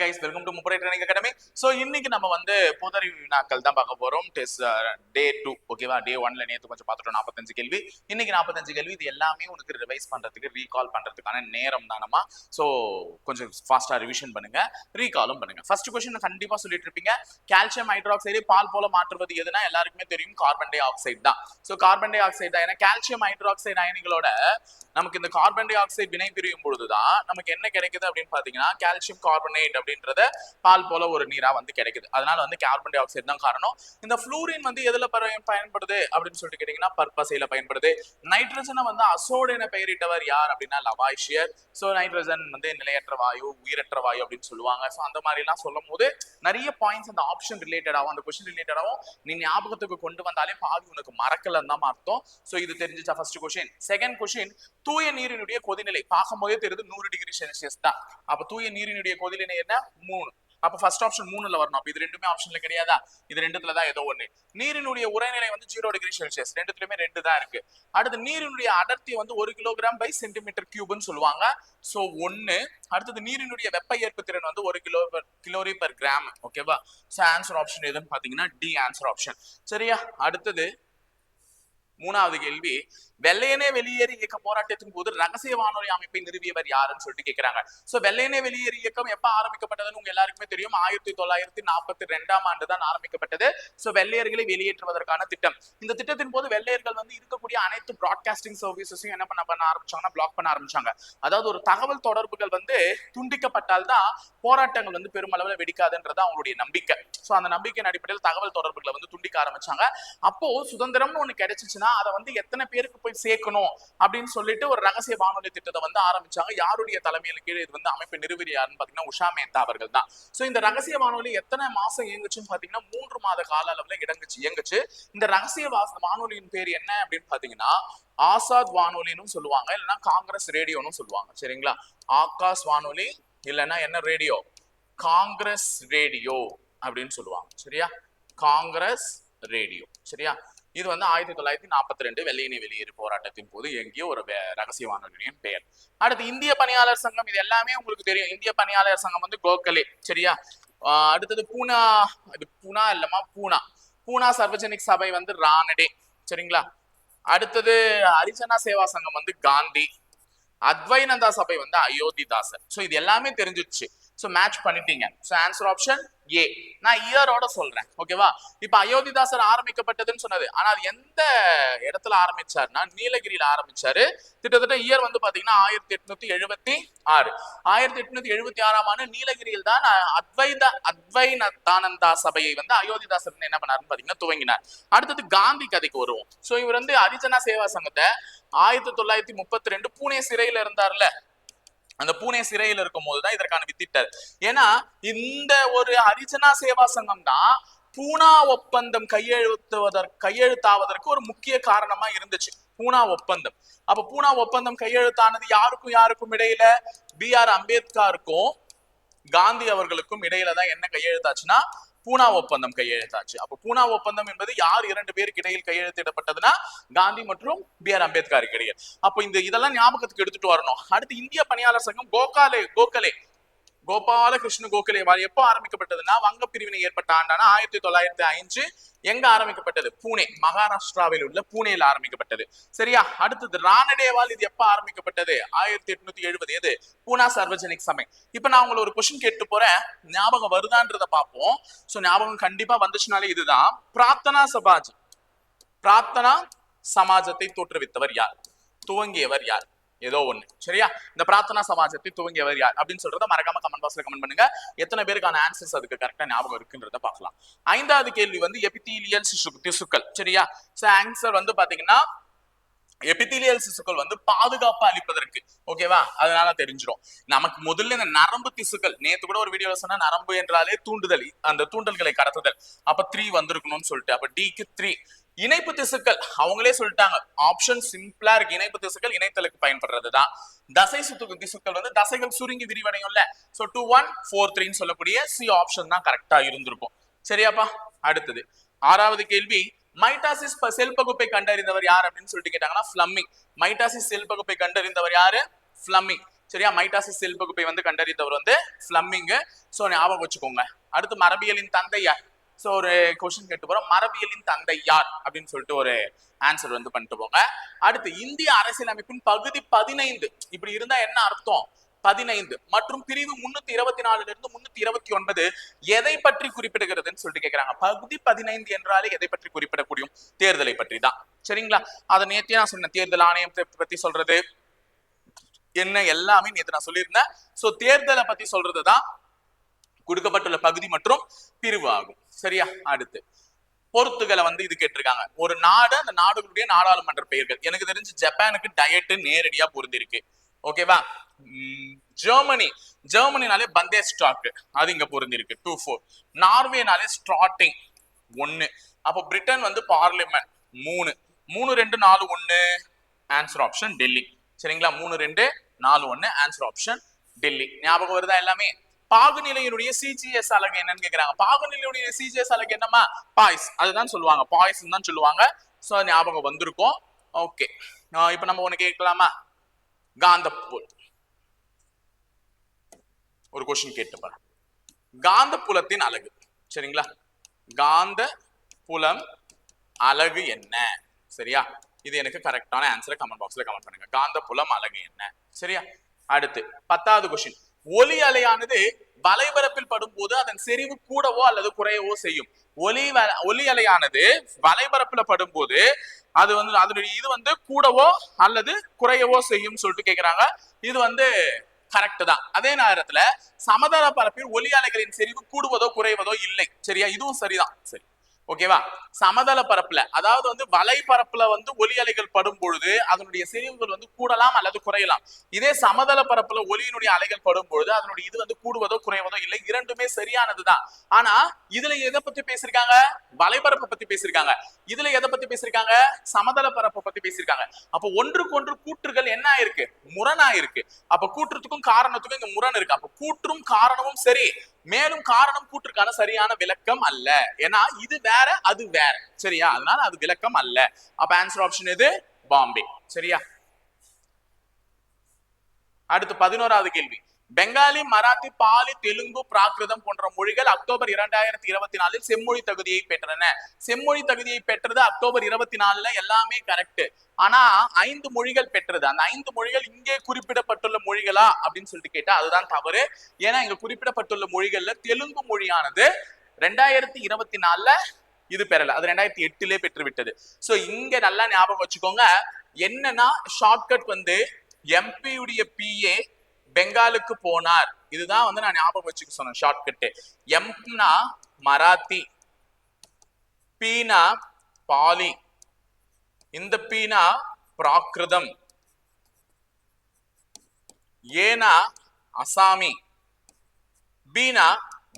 Guys welcome to Muppadai training academy so இன்னைக்கு நம்ம வந்து பொதறிவு வினாக்கள் தான் பார்க்க போறோம். டெஸ்ட் டே டூ ஓகேவா டே ஒன்ல நேற்று கொஞ்சம் பார்த்துட்டோம். நாற்பத்தஞ்சு கேள்வி. இன்னைக்கு நாற்பத்தஞ்சு கேள்வி. இது எல்லாமே உனக்கு ரிவைஸ் பண்றதுக்கு ரீகால் பண்றதுக்கான நேரம் தானமா ஸோ கொஞ்சம் ஃபாஸ்ட்டாக ரிவிஷன் பண்ணுங்க. ரீகாலும் பண்ணுங்க. ஃபர்ஸ்ட் கொஸ்டின் கண்டிப்பா சொல்லிட்டு இருப்பீங்க. கால்சியம் ஹைட்ராக்சைடு பால் போல மாற்றுவது எதுனா எல்லாருக்குமே தெரியும். கார்பன் டை ஆக்சைடு தான். ஸோ கார்பன் டை ஆக்சைடு தான். ஏன்னா கால்சியம் ஹைட்ராக்சைடு அயனிகளோட நமக்கு இந்த கார்பன் டை ஆக்சைடு வினை பிரியும் பொழுதுதான் நமக்கு என்ன கிடைக்குது அப்படின்னு பாத்தீங்கன்னா கால்சியம் கார்பனேட் அப்படின்றத பால் போல ஒரு நீரா வந்து கிடைக்குது. அதனால வந்து கார்பன் டை ஆக்சைடு தான் காரணம். இந்த ஃப்ளூரின் வந்து எதுல பயன்படுது அப்படின்னு சொல்லிட்டு கேட்டீங்கன்னா பற்பசையில பயன்படுது. நைட்ரஜனை வந்து அசோடு என பெயரிட்டவர் யார் அப்படின்னா லவாய்ஷியர் ஸோ நைட்ரஜன் வந்து நிலையற்ற வாயு உயிரற்ற வாயு அப்படின்னு சொல்லுவாங்க. ஸோ அந்த மாதிரி எல்லாம் சொல்லும் போது நிறைய பாயிண்ட்ஸ் அந்த ஆப்ஷன் ரிலேட்டடாகவும் அந்த கொஸ்டின் ரிலேட்டடாகவும் நீ ஞாபகத்துக்கு கொண்டு வந்தாலே பாதி உனக்கு மறக்கலன்னு தான் அர்த்தம். ஸோ இது தெரிஞ்சிச்சா ஃபர்ஸ்ட் கொஸ்டின் செகண்ட் கொஸ்டின் தூய நீரினுடைய கொதிநிலை. பார்க்கும்போதே தெரியுது நூறு டிகிரி செல்சியஸ் தான். அப்ப தூய நீரினுடைய கொதிநிலை என்ன? மூணு. அப்ப ஃபர்ஸ்ட் ஆப்ஷன் மூணுல வரணும். அப்ப இது ரெண்டுமே ஆப்ஷன்ல கிடையாதா? இது ரெண்டுத்துல தான் ஏதோ ஒண்ணு. நீரினுடைய உரைநிலை வந்து ஜீரோ டிகிரி செல்சியஸ் ரெண்டுத்துலயுமே ரெண்டு தான் இருக்கு. அடுத்து நீரினுடைய அடர்த்தி வந்து ஒரு கிலோகிராம் பை சென்டிமீட்டர் கியூப்னு சொல்லுவாங்க. சோ ஒன்னு அடுத்தது நீரினுடைய வெப்ப ஏற்பு திறன் வந்து ஒரு கிலோ கிலோரி பர் கிராம் ஓகேவா சோ ஆன்சர் ஆப்ஷன் எதுன்னு பாத்தீங்கன்னா டி ஆன்சர் ஆப்ஷன் சரியா? அடுத்தது மூணாவது கேள்வி. வெள்ளையனே வெளியேறி இயக்க போராட்டத்தின் போது ரகசிய வானொலி அமைப்பை நிறுவியவர் யாருன்னு சொல்லிட்டு கேக்குறாங்க. சோ வெள்ளையனே வெளியேறி இயக்கம் எப்ப ஆரம்பிக்கப்பட்டதுன்னு உங்க எல்லாருக்குமே தெரியும். ஆயிரத்தி தொள்ளாயிரத்தி நாற்பத்தி ரெண்டாம் ஆண்டு தான் ஆரம்பிக்கப்பட்டது. சோ வெள்ளையர்களை வெளியேற்றுவதற்கான திட்டம். இந்த திட்டத்தின் போது வெள்ளையர்கள் வந்து இருக்கக்கூடிய அனைத்து ப்ராட்காஸ்டிங் சர்வீசஸையும் என்ன பண்ண பண்ண ஆரம்பிச்சாங்கன்னா பிளாக் பண்ண ஆரம்பிச்சாங்க. அதாவது ஒரு தகவல் தொடர்புகள் வந்து துண்டிக்கப்பட்டால் தான் போராட்டங்கள் வந்து பெருமளவில் வெடிக்காதுன்றது அவங்களுடைய நம்பிக்கை. சோ அந்த நம்பிக்கையின் அடிப்படையில் தகவல் தொடர்புகளை வந்து துண்டிக்க ஆரம்பிச்சாங்க. அப்போ சுதந்திரம்னு ஒண்ணு கிடைச்சிச்சுன்னா அதை வந்து எத்தனை பேருக்கு போய் சேர்க்கணும் அப்படின்னு சொல்லிட்டு ஒரு ரகசிய வானொலி திட்டத்தை வந்து ஆரம்பிச்சாங்க. யாருடைய தலைமையில கீழே இது வந்து அமைப்பு நிறுவரி யாருன்னு பாத்தீங்கன்னா உஷா மேத்தா அவர்கள் தான். சோ இந்த ரகசிய வானொலி எத்தனை மாசம் இயங்குச்சுன்னு பாத்தீங்கன்னா மூன்று மாத கால அளவுல இடங்குச்சு இயங்குச்சு. இந்த ரகசிய வானொலியின் பேர் என்ன அப்படின்னு பாத்தீங்கன்னா ஆசாத் வானொலின்னு சொல்லுவாங்க. இல்லைன்னா காங்கிரஸ் ரேடியோன்னு சொல்லுவாங்க. சரிங்களா? ஆகாஷ் வானொலி இல்லைன்னா என்ன ரேடியோ? காங்கிரஸ் ரேடியோ அப்படின்னு சொல்லுவாங்க. சரியா? காங்கிரஸ் ரேடியோ. சரியா? இது வந்து ஆயிரத்தி தொள்ளாயிரத்தி நாற்பத்தி ரெண்டு வெள்ளையினை வெளியேறு போராட்டத்தின் போது இயங்கிய ஒரு ரகசிய வானொலியின் பெயர். அடுத்து இந்திய பணியாளர் சங்கம் இது எல்லாமே உங்களுக்கு தெரியும். இந்திய பணியாளர் சங்கம் வந்து கோகலே சரியா? அடுத்தது பூனா இது பூனா இல்லமா பூனா. பூனா சர்வஜனிக் சபை வந்து ரானடே சரிங்களா? அடுத்தது ஹரிஜனா சேவா சங்கம் வந்து காந்தி. அத்வைநந்தா சபை வந்து அயோத்திதாசர். ஸோ இது எல்லாமே தெரிஞ்சிச்சு ஸோ மேட்ச் பண்ணிட்டீங்க. ஸோ ஆன்சர் ஆப்ஷன் ஏ நான் இயரோட சொல்றேன். ஓகேவா இப்ப அயோத்திதாசர் ஆரம்பிக்கப்பட்டதுன்னு சொன்னது. ஆனா அது எந்த இடத்துல ஆரம்பிச்சாருன்னா நீலகிரியில ஆரம்பிச்சாரு. கிட்டத்தட்ட இயர் வந்து பாத்தீங்கன்னா ஆயிரத்தி எட்நூத்தி எழுபத்தி ஆறு. ஆயிரத்தி எட்நூத்தி எழுபத்தி ஆறாம் ஆண்டு நீலகிரியில் தான் அத்வைத அத்வைனதானந்தா சபையை வந்து அயோத்திதாசர் வந்து என்ன பண்ணாருன்னு பாத்தீங்கன்னா துவங்கினார். அடுத்தது காந்தி கதைக்கு வருவோம். சோ இவர் வந்து அரிஜனா சேவா சங்கத்தை ஆயிரத்தி தொள்ளாயிரத்தி முப்பத்தி ரெண்டு பூனே சிறையில இருந்தார்ல. அந்த பூனே சிறையில் இருக்கும் போதுதான் இதற்கான வித்திட்டார் ஏன்னா இந்த ஒரு ஹரிஜனா சேவா சங்கம் தான் பூனா ஒப்பந்தம் கையெழுத்துவதற்கு கையெழுத்தாவதற்கு ஒரு முக்கிய காரணமா இருந்துச்சு. பூனா ஒப்பந்தம். அப்ப பூனா ஒப்பந்தம் கையெழுத்தானது யாருக்கும் யாருக்கும் இடையில? பி ஆர் அம்பேத்கருக்கும் காந்தி அவர்களுக்கும் இடையில தான் என்ன கையெழுத்தாச்சுன்னா பூனா ஒப்பந்தம் கையெழுத்தாச்சு. அப்ப பூனா ஒப்பந்தம் என்பது யார் இரண்டு பேருக்கு இடையில் கையெழுத்திடப்பட்டதுன்னா காந்தி மற்றும் பி ஆர் அம்பேத்கருக்கு இடையே. அப்போ இந்த இதெல்லாம் ஞாபகத்துக்கு எடுத்துட்டு வரணும். அடுத்து இந்திய பணியாளர் சங்கம் கோகாலே கோகலே. கோபால கிருஷ்ண கோகலே வாரியம் எப்போ ஆரம்பிக்கப்பட்டதுன்னா வங்க பிரிவினை ஏற்பட்ட ஆண்டான ஆயிரத்தி தொள்ளாயிரத்தி ஐந்து எங்க ஆரம்பிக்கப்பட்டது? பூனே மகாராஷ்டிராவில் உள்ள பூனேல ஆரம்பிக்கப்பட்டது. சரியா? அடுத்தது ராணடேவால் இது எப்ப ஆரம்பிக்கப்பட்டது? ஆயிரத்தி எட்நூத்தி எழுபது. எது? பூனா சார்வஜனிக் சமை இப்ப நான் உங்களை ஒரு கொஸ்டின் கேட்டு போறேன். ஞாபகம் வருதான்றத பார்ப்போம். சோ ஞாபகம் கண்டிப்பா வந்துச்சுனாலே இதுதான். பிரார்த்தனா சபாஜ். பிரார்த்தனா சமாஜத்தை தோற்றுவித்தவர் யார்? துவங்கியவர் யார்? ஏதோ ஒண்ணு. சரியா? இந்த பிரார்த்தனா சமாஜத்தை துவங்கியவர் யார்? அப்படின்னு சொல்றத மறக்காம கமெண்ட் பாக்ஸ்ல கமெண்ட் பண்ணுங்க. எத்தனை பேருக்கான ஆன்சர்ஸ் அதுக்கு கரெக்டா ஞாபகம் இருக்குன்றத பார்க்கலாம். ஐந்தாவது கேள்வி வந்து எபித்தீலியல் திசுக்கள். சரியா? சோ ஆன்சர் வந்து பாத்தீங்கன்னா எபித்தீலியல் சிசுக்கள் வந்து பாதுகாப்பு அளிப்பதற்கு. ஓகேவா அதனால தெரிஞ்சிடும் நமக்கு முதல்ல இந்த நரம்பு திசுக்கள். நேத்து கூட ஒரு வீடியோல சொன்னா நரம்பு என்றாலே தூண்டுதல். அந்த தூண்டல்களை கடத்துதல். அப்ப த்ரீ வந்திருக்கணும்னு சொல்லிட்டு. அப்ப டிக்கு த்ரீ இணைப்பு திசுக்கள் அவங்களே சொல்லிட்டாங்க. ஆப்ஷன் சிம்பிளா இருக்கு. இணைப்பு திசுக்கள் இணைத்தலுக்கு பயன்படுறது தான் தசை சுத்து திசுக்கள் வந்து தசைகள் சுருங்கி விரிவடையும்ல. சோ டூ ஒன் ஃபோர் த்ரீன்னு சொல்லக்கூடிய சி ஆப்ஷன் தான் கரெக்டா இருந்திருக்கும். சரியாப்பா? அடுத்தது. ஆறாவது கேள்வி. மைட்டாசிஸ் செல் பகுப்பை கண்டறிந்தவர் யார் அப்படின்னு சொல்லிட்டு கேட்டாங்கன்னா ஃபிளம்மிங் மைட்டாசிஸ் செல் பகுப்பை கண்டறிந்தவர் யாரு? ஃபிளம்மிங் சரியா? மைட்டாசிஸ் செல் பகுப்பை வந்து கண்டறிந்தவர் வந்து ஃபிளம்மிங் சோ ஞாபகம் வச்சுக்கோங்க. அடுத்து மரபியலின் தந்தை யார்? ஸோ ஒரு கொஸ்டின் கேட்டு போறோம். மரபியலின் தந்தை யார்? அப்படின்னு சொல்லிட்டு ஒரு ஆன்சர் வந்து பண்ணிட்டு போங்க. அடுத்து இந்திய அரசியலமைப்பின் பகுதி பதினைந்து. இப்படி இருந்தா என்ன அர்த்தம்? பதினைந்து. மற்றும் பிரிவு முன்னூத்தி இருபத்தி நாலுல இருந்து முன்னூத்தி இருபத்தி ஒன்பது. எதை பற்றி குறிப்பிடுகிறதுன்னு சொல்லிட்டு கேட்கிறாங்க பகுதி பதினைந்து என்றாலே எதை பற்றி குறிப்பிடக்கூடிய தேர்தலை பற்றி தான் சரிங்களா? அதை நேற்றே நான் சொன்னேன். தேர்தல் ஆணையத்தை பத்தி சொல்றது. என்ன எல்லாமே நேற்று நான் சொல்லியிருந்தேன். சோ தேர்தலை பத்தி சொல்றதுதான் கொடுக்கப்பட்டுள்ள பகுதி மற்றும் பிரிவு ஆகும். சரியா? அடுத்து. பொறுத்துகளை வந்து இது கேட்டிருக்காங்க. ஒரு நாடு அந்த நாடுகளுடைய நாடாளுமன்ற பெயர்கள். எனக்கு தெரிஞ்சு ஜப்பானுக்கு டயட்டு நேரடியா பொருந்திருக்கு. ஓகேவா ஜெர்மனி. ஜெர்மனினாலே பந்தே ஸ்டாக் அது இங்க பொருந்திருக்கு. டூ ஃபோர் நார்வேனாலே ஸ்டார்டிங் ஒன்னு அப்போ பிரிட்டன் வந்து பார்லிமெண்ட் மூணு. மூணு ரெண்டு நாலு ஒன்னு ஆன்சர் ஆப்ஷன் டெல்லி சரிங்களா? மூணு ரெண்டு நாலு ஒன்னு ஆன்சர் ஆப்ஷன் டெல்லி ஞாபகம் வருதா எல்லாமே? பாகுநிலையினுடைய சிஜிஎஸ் அலகு என்னன்னு கேக்குறாங்க. பாகுநிலையுடைய சிஜிஎஸ் அலகு என்னமா பாய்ஸ் அதுதான் சொல்லுவாங்க. பாய்ஸ் தான் சொல்லுவாங்க. சோ ஞாபகம் வந்திருக்கும். ஓகே இப்ப நம்ம ஒண்ணு கேட்கலாமா? காந்தப்புல். ஒரு கொஸ்டின் கேட்டு பாரு. காந்த புலத்தின் அலகு சரிங்களா? காந்த புலம் அலகு என்ன? சரியா? இது எனக்கு கரெக்டான ஆன்சரை கமெண்ட் பாக்ஸ்ல கமெண்ட் பண்ணுங்க. காந்த புலம் அலகு என்ன? சரியா? அடுத்து பத்தாவது கொஸ்டின் ஒலி அலையானது வலைபரப்பில் படும்போது அதன் செறிவு கூடவோ அல்லது குறையவோ செய்யும். ஒலி ஒலி அலையானது வலைபரப்புல படும்போது அது வந்து அதனுடைய இது வந்து கூடவோ அல்லது குறையவோ செய்யும் சொல்லிட்டு கேக்குறாங்க. இது வந்து கரெக்ட் தான். அதே நேரத்துல சமதள பரப்பில் ஒலி அலைகளின் செறிவு கூடுவதோ குறைவதோ இல்லை. சரியா? இதுவும் சரிதான். சரி. ஓகேவா? சமதள பரப்புல. அதாவது வந்து வலை பரப்புல வந்து ஒலி அலைகள் படும் பொழுது அதனுடைய செறிவுகள் வந்து கூடலாம் அல்லது குறையலாம். இதே சமதள பரப்புல ஒலியினுடைய அலைகள் படும் பொழுது அதனுடைய இது வந்து கூடுவதோ குறைவதோ இல்லை. இரண்டுமே சரியானதுதான். ஆனா இதுல எதை பத்தி பேசியிருக்காங்க? வலைபரப்பை பத்தி பேசியிருக்காங்க. இதுல எதை பத்தி பேசியிருக்காங்க? சமதள பரப்பை பத்தி பேசியிருக்காங்க. அப்போ ஒன்றுக்கு ஒன்று கூற்றுகள் என்ன ஆயிருக்கு? முரணாயிருக்கு அப்ப கூற்றுத்துக்கும் காரணத்துக்கும் இங்க முரண் இருக்கு. அப்ப கூற்றும் காரணமும் சரி மேலும் காரணம் கூற்றுக்கான சரியான விளக்கம் அல்ல. ஏன்னா இது வேற அது வேற. சரியா? அதனால அது விளக்கம் அல்ல. அப்ப ஆன்சர் ஆப்ஷன் எது? பாம்பே. சரியா? அடுத்து பதினோராவது கேள்வி. பெங்காலி மராத்தி பாலி தெலுங்கு பிராகிருதம் போன்ற மொழிகள் அக்டோபர் இரண்டாயிரத்தி இருபத்தி நாலில் செம்மொழி தகுதியை பெற்றன. செம்மொழி தகுதியை பெற்றது அக்டோபர் இருபத்தி நாலுல எல்லாமே கரெக்ட் ஆனா ஐந்து மொழிகள் பெற்றது. அந்த ஐந்து மொழிகள் இங்கே குறிப்பிடப்பட்டுள்ள மொழிகளா அப்படின்னு சொல்லிட்டு கேட்டா அதுதான் தவறு. ஏன்னா இங்க குறிப்பிடப்பட்டுள்ள மொழிகள்ல தெலுங்கு மொழியானது ரெண்டாயிரத்தி இருபத்தி நாலுல இது பெறல. அது ரெண்டாயிரத்தி எட்டுலே பெற்று விட்டது சோ இங்க நல்லா ஞாபகம் வச்சுக்கோங்க. என்னன்னா ஷார்ட்கட் வந்து எம்பியுடைய பிஏ பெங்காலுக்கு போனார். இதுதான் வந்து நான் ஞாபகம் வச்சுக்க சொன்னேன் ஷார்ட்கட் எம்னா மராத்தி பீனா பாலி இந்த பீனா பிராகிருதம் ஏனா அசாமி பீனா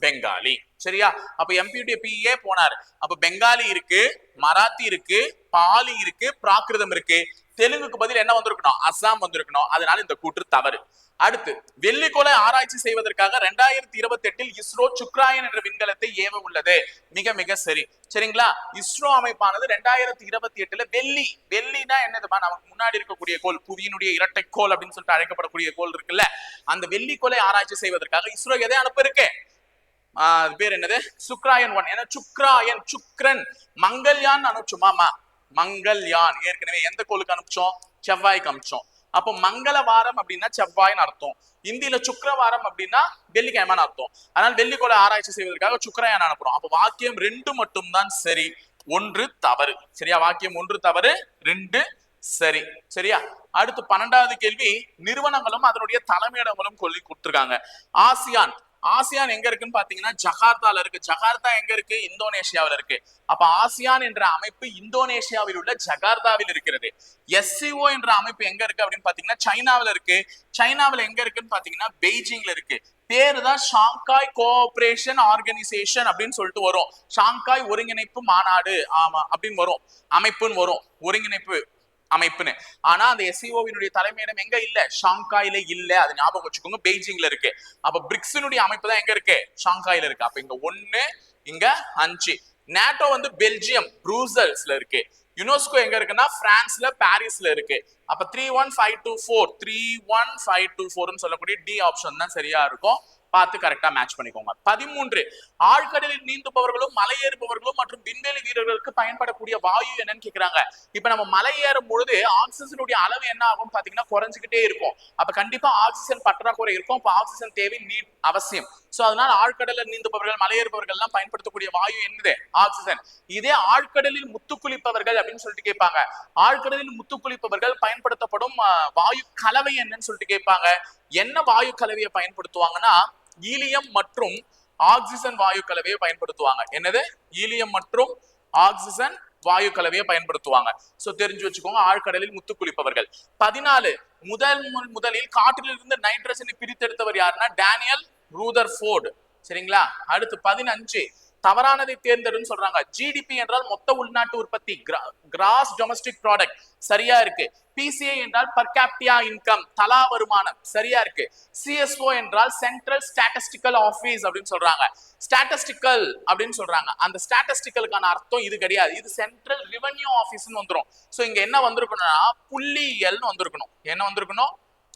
பெங்காலி. சரியா? அப்ப எம்பியுடைய பிஏ போனார். அப்ப பெங்காலி இருக்கு மராத்தி இருக்கு பாலி இருக்கு பிராகிருதம் இருக்கு. தெலுங்குக்கு பதில் என்ன வந்திருக்கணும்? அசாம் வந்திருக்கணும். அதனால இந்த கூற்று தவறு. அடுத்து வெள்ளிக்கோளை ஆராய்ச்சி செய்வதற்காக ரெண்டாயிரத்தி இருபத்தி எட்டில் இஸ்ரோ சுக்ராயன் என்ற விண்கலத்தை ஏவ உள்ளது. மிக மிக சரி. சரிங்களா? இஸ்ரோ அமைப்பானது ரெண்டாயிரத்தி இருபத்தி எட்டுல வெள்ளி. வெள்ளினா என்னதுமா? நமக்கு முன்னாடி இருக்கக்கூடிய கோள் புவியினுடைய இரட்டை கோல் அப்படின்னு சொல்லிட்டு அழைக்கப்படக்கூடிய கோள் இருக்குல்ல. அந்த வெள்ளிக்கோளை ஆராய்ச்சி செய்வதற்காக இஸ்ரோ எதை அனுப்ப இருக்கேன் அது பேர் என்னது? சுக்ராயன் ஒன். ஏன்னா சுக்ராயன் சுக்ரன் மங்கள்யான் அனுப்பிச்சோமாமா மங்கள்யான். ஏற்கனவே எந்த கோளுக்கு அனுப்பிச்சோம்? செவ்வாய்க்கு அனுப்பிச்சோம். அப்போ மங்கள வாரம் அப்படின்னா செவ்வாய்னு அர்த்தம். இந்தியில சுக்கரவாரம் அப்படின்னா வெள்ளிக்கிழமைன்னு அர்த்தம். அதனால வெள்ளிக்கோளை ஆராய்ச்சி செய்வதற்காக சுக்கரயான் அனுப்புறோம். அப்போ வாக்கியம் ரெண்டு மட்டும்தான் சரி. ஒன்று தவறு. சரியா? வாக்கியம் ஒன்று தவறு ரெண்டு சரி. சரியா? அடுத்து பன்னெண்டாவது கேள்வி நிறுவனங்களும் அதனுடைய தலைமையிடங்களும் கொள்ளி கொடுத்துருக்காங்க. ஆசியான். ஆசியான் எங்க இருக்குன்னு பாத்தீங்கன்னா ஜகார்த்தால இருக்கு. ஜகார்த்தா எங்க இருக்கு? இந்தோனேஷியாவில் இருக்கு. அப்ப ஆசியான் என்ற அமைப்பு இந்தோனேஷியாவில் உள்ள ஜகார்த்தாவில் இருக்கிறது. எஸ்சிஓ என்ற அமைப்பு எங்க இருக்கு அப்படின்னு பாத்தீங்கன்னா சைனாவில் இருக்கு. சைனாவில் எங்க இருக்குன்னு பாத்தீங்கன்னா பெய்ஜிங்ல இருக்கு. பேரு தான் ஷாங்காய் கோஆபரேஷன் ஆர்கனைசேஷன் அப்படின்னு சொல்லிட்டு வரும். ஷாங்காய் ஒருங்கிணைப்பு மாநாடு ஆமா அப்படின்னு வரும். அமைப்புன்னு வரும். ஒருங்கிணைப்பு அமைப்புன்னு. ஆனா அந்த எஸ்சிஓவினுடைய தலைமையிடம் எங்க இல்ல? ஷாங்காயில இல்ல. அது ஞாபகம் வச்சுக்கோங்க பெய்ஜிங்ல இருக்கு. அப்ப பிரிக்ஸினுடைய அமைப்பு தான் எங்க இருக்கு? ஷாங்காயில இருக்கு. அப்ப இங்க ஒண்ணு இங்க அஞ்சு. நேட்டோ வந்து பெல்ஜியம் ப்ரூசல்ஸ்ல இருக்கு. யுனெஸ்கோ எங்க இருக்குன்னா பிரான்ஸ்ல பாரிஸ்ல இருக்கு. அப்ப three one five two four three one five two ஃபோர்னு சொல்லக்கூடிய டி ஆப்ஷன் தான் சரியா இருக்கும். பார்த்து கரெக்டா மேட்ச் பண்ணிக்கோங்க. பதிமூன்று ஆழ்கடலில் நீந்துபவர்களும் மலை ஏறுபவர்களும் மற்றும் விண்வெளி வீரர்களுக்கு பயன்படக்கூடிய வாயு என்னன்னு கேக்குறாங்க. இப்ப நம்ம மலை ஏறும் பொழுது ஆக்சிஜனுடைய அளவு என்ன ஆகும் பாத்தீங்கன்னா குறைஞ்சுக்கிட்டே இருக்கும். அப்ப கண்டிப்பா ஆக்சிஜன் பற்றாக்குறை இருக்கும். அப்ப ஆக்சிஜன் தேவை நீட் அவசியம். சோ அதனால ஆழ்கடலில் நீந்துபவர்கள் மலையேறுபவர்கள் எல்லாம் பயன்படுத்தக்கூடிய வாயு என்னது? ஆக்சிஜன். இதே ஆழ்கடலில் முத்து குளிப்பவர்கள் அப்படின்னு சொல்லிட்டு கேட்பாங்க. ஆழ்கடலில் முத்து குளிப்பவர்கள் பயன்படுத்தப்படும் வாயு கலவை என்னன்னு சொல்லிட்டு கேட்பாங்க. என்ன வாயு கலவையை பயன்படுத்துவாங்கன்னா ஈலியம் மற்றும் ஆக்சிஜன் வாயு கலவையை பயன்படுத்துவாங்க. என்னது? ஈலியம் மற்றும் ஆக்சிஜன் வாயு கலவையை பயன்படுத்துவாங்க. சோ தெரிஞ்சு வச்சுக்கோங்க ஆழ்கடலில் முத்து குளிப்பவர்கள். பதினாலு முதல் முதலில் முதலில் காற்றிலிருந்து நைட்ரஜனை பிரித்தெடுத்தவர் யாருன்னா டேனியல் ரூதர் ஃபோர்டு சரிங்களா? அடுத்து பதினஞ்சு தவறானதை தேர்ந்தெடுன்னு சொல்றாங்க. ஜிடிபி என்றால் மொத்த உள்நாட்டு உற்பத்தி. கிராஸ் டொமஸ்டிக் ப்ராடக்ட் சரியா இருக்கு. பிசிஐ என்றால் பர் கேப்டியா இன்கம் தலா வருமானம். சரியா இருக்கு. சிஎஸ்ஓ என்றால் சென்ட்ரல் ஸ்டாட்டிஸ்டிக்கல் ஆபீஸ் அப்படின்னு சொல்றாங்க. ஸ்டாட்டிஸ்டிக்கல் அப்படின்னு சொல்றாங்க. அந்த ஸ்டாட்டிஸ்டிக்கலுக்கான அர்த்தம் இது கிடையாது. இது சென்ட்ரல் ரெவென்யூ ஆஃபீஸ்னு வந்துரும். ஸோ இங்க என்ன வந்திருக்கணும்னா புள்ளியியல்னு வந்திருக்கணும். என்ன வந்திருக்கணும்?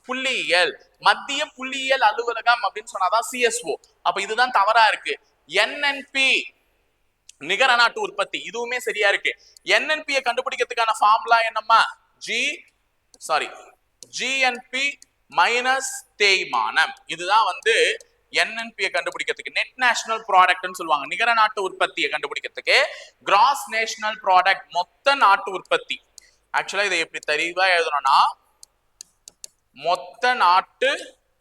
புள்ளியியல். மத்திய புள்ளியியல் அலுவலகம் அப்படின்னு சொன்னாதான் சிஎஸ்ஓ அப்ப இதுதான் தவறா இருக்கு. என்என்பி நிகர நாட்டு உற்பத்தி இதுவுமே சரியா இருக்கு. என்என்பியை கண்டுபிடிக்கிறதுக்கான ஃபார்முலா என்னம்மா? ஜி சாரி ஜிஎன்பி மைனஸ் தேய்மானம். இதுதான் வந்து என்என்பியை கண்டுபிடிக்கிறதுக்கு நெட் நேஷனல் ப்ராடக்ட்னு சொல்லுவாங்க. நிகர நாட்டு உற்பத்தியை கண்டுபிடிக்கிறதுக்கு கிராஸ் நேஷனல் ப்ராடக்ட் மொத்த நாட்டு உற்பத்தி. ஆக்சுவலா இதை எப்படி தெளிவா எழுதணும்னா மொத்த நாட்டு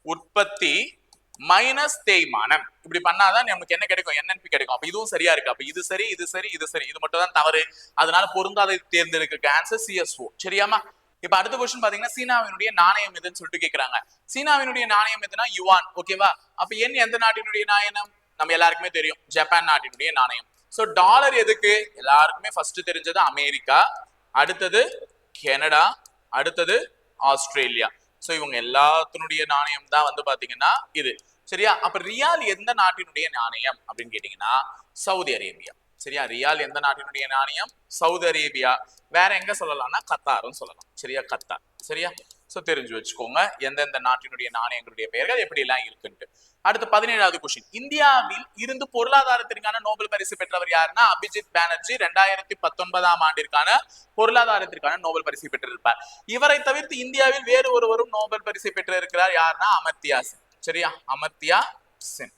உற்பத்தி மைனஸ் தேய்மானம். இப்படி பண்ணாதான் நமக்கு என்ன கிடைக்கும்? என்என்பி கிடைக்கும். அப்ப இதுவும் சரியா இருக்கு. அப்ப இது சரி இது சரி இது சரி. இது மட்டும் தான் தவறு. அதனால பொருந்தாத தேர்ந்தெடுக்க ஆன்சர் சிஎஸ்ஓ சரியாமா இப்ப அடுத்த கொஸ்டின் பாத்தீங்கன்னா சீனாவினுடைய நாணயம் எதுன்னு சொல்லிட்டு கேக்குறாங்க. சீனாவினுடைய நாணயம் எதுனா யுவான். ஓகேவா அப்ப என் எந்த நாட்டினுடைய நாணயம்? நம்ம எல்லாருக்குமே தெரியும். ஜப்பான் நாட்டினுடைய நாணயம். சோ டாலர் எதுக்கு? எல்லாருக்குமே ஃபர்ஸ்ட் தெரிஞ்சது அமெரிக்கா. அடுத்தது கனடா. அடுத்தது ஆஸ்திரேலியா. சோ இவங்க எல்லாத்தினுடைய நாணயம் தான் வந்து பாத்தீங்கன்னா இது. சரியா? அப்ப ரியால் எந்த நாட்டினுடைய நாணயம் அப்படின்னு கேட்டீங்கன்னா சவுதி அரேபியா. சரியா? ரியால் எந்த நாட்டினுடைய நாணயம்? Saudi Arabia. வேற எங்க சொல்லலாம்னா கத்தாரும் சொல்லலாம். சரியா? கத்தார். சரியா? ஸோ தெரிஞ்சு வச்சுக்கோங்க. எந்தெந்த நாட்டினுடைய நாணயங்களுடைய பெயர்கள் எப்படி எல்லாம் இருக்குன்ட்டு. அடுத்து பதினேழாவது கொஸ்டின் இந்தியாவில் இருந்து பொருளாதாரத்திற்கான நோபல் பரிசு பெற்றவர் யாருன்னா? அபிஜித் பானர்ஜி. ரெண்டாயிரத்தி பத்தொன்பதாம் ஆண்டிற்கான பொருளாதாரத்திற்கான நோபல் பரிசு பெற்றிருப்பார். இவரை தவிர்த்து இந்தியாவில் வேறு ஒருவரும் நோபல் பரிசை பெற்றிருக்கிறார் யாருன்னா? அமர்த்தியா சென் சரியா? அமர்த்தியா சென்